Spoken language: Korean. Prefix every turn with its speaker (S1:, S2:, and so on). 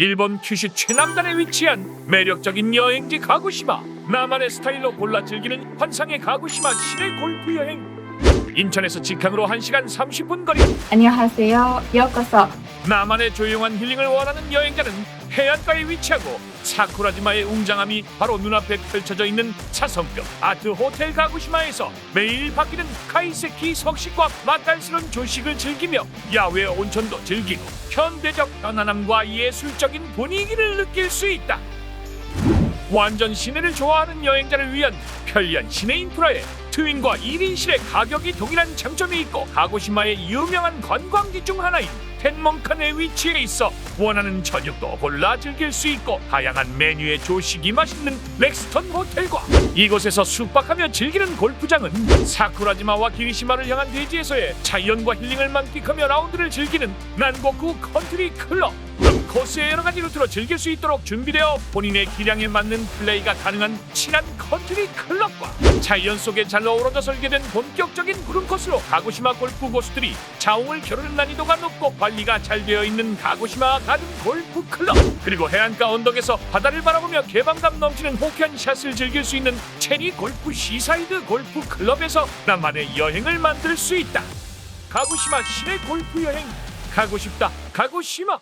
S1: 일본 큐슈 최남단에 위치한 매력적인 여행지 가구시마 나만의 스타일로 골라 즐기는 환상의 가구시마 시내 골프 여행 인천에서 직항으로 1시간 30분 거리
S2: 안녕하세요. 요코소.
S1: 나만의 조용한 힐링을 원하는 여행자는 해안가에 위치하고 사쿠라지마의 웅장함이 바로 눈앞에 펼쳐져 있는 차성급 아트 호텔 가구시마에서 매일 바뀌는 카이세키 석식과 맛깔스러운 조식을 즐기며 야외 온천도 즐기고 현대적 편안함과 예술적인 분위기를 느낄 수 있다. 완전 시내를 좋아하는 여행자를 위한 편리한 시내 인프라에 트윈과 1인실의 가격이 동일한 장점이 있고 가고시마의 유명한 관광지 중 하나인 텐몽칸에 위치해 있어 원하는 저녁도 골라 즐길 수 있고 다양한 메뉴의 조식이 맛있는 렉스턴 호텔과 이곳에서 숙박하며 즐기는 골프장은 사쿠라지마와 기리시마를 향한 대지에서의 자연과 힐링을 만끽하며 라운드를 즐기는 난고쿠 컨트리 클럽 코스의 여러 가지 루트로 즐길 수 있도록 준비되어 본인의 기량에 맞는 플레이가 가능한 친한 컨트리 클럽과 자연 속에 잘 어우러져 설계된 본격적인 구름 코스로 가고시마 골프 고수들이 자웅을 겨루는 난이도가 높고 관리가 잘 되어 있는 가고시마 가든 골프 클럽 그리고 해안가 언덕에서 바다를 바라보며 개방감 넘치는 호쾌한 샷을 즐길 수 있는 체리 골프 시사이드 골프 클럽에서 나만의 여행을 만들 수 있다. 가고시마 시내 골프 여행 가고 싶다 가고시마